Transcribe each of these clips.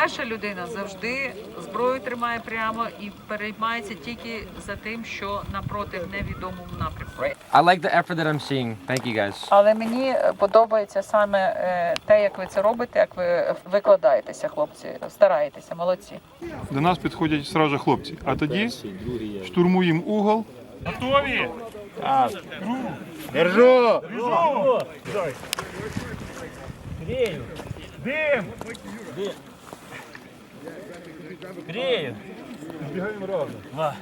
Краща людина завжди зброю тримає прямо і переймається тільки за тим, що напроти в невідомому напрямку. I like the effort that I'm seeing. Thank you guys. Але мені е, подобається саме е, те, як ви це робите, як ви викладаєтеся, хлопці, стараєтеся, молодці. До нас підходять сразу хлопці. А тоді штурмуємо угол. Готові? Держу! Грею. Дим. Грею. Збігаємо разом. Два.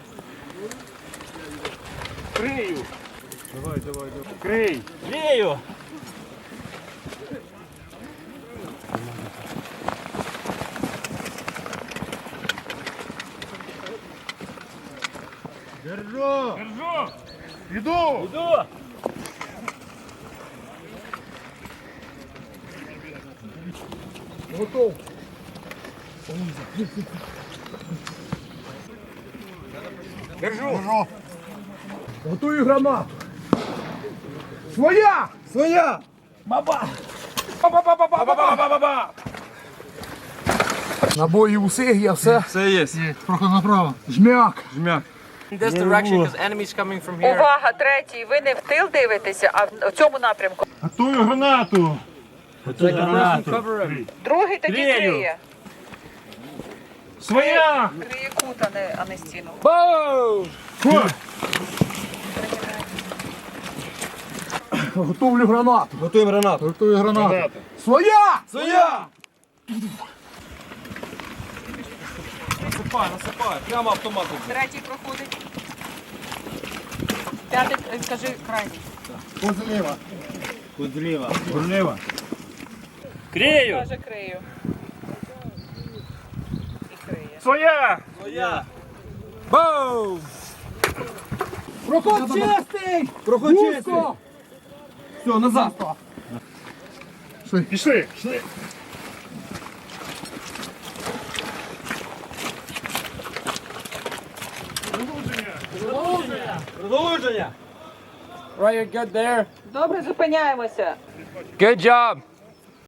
Крию. Давай, давай, давай. Крий. Грею. Держу! Держу. Іду! Иду. Готов! Держу! Готую гранату! Своя! Своя! Баба! Ба-ба-ба-ба-ба-ба-ба-ба-ба! Набої усіх є, все. Все є. Трохи направо. Жмяк. Жмяк. This direction, because enemies coming from here. Увага, третій. Ви не в тил дивитеся, а в цьому напрямку. Готую гранату. Cover him. Другий тоді криє. Своя! Криє кут, а не, а не стіну. Готовлю гранату. Готуємо гранату. Готую гранату. Своя! Своя! Насипай, насипай. Прямо автоматом. Третій проходить. П'ятий, е, скажи, крайній. Позліва. Подлево. Горлева. Грею. Каже, крию. Своя! Своя. Боу! Проход чистий! Проход чистий. Все, назад. Пішли. Пішли. Продовження. Right, you're good there. Добре, зупиняємося. Good job.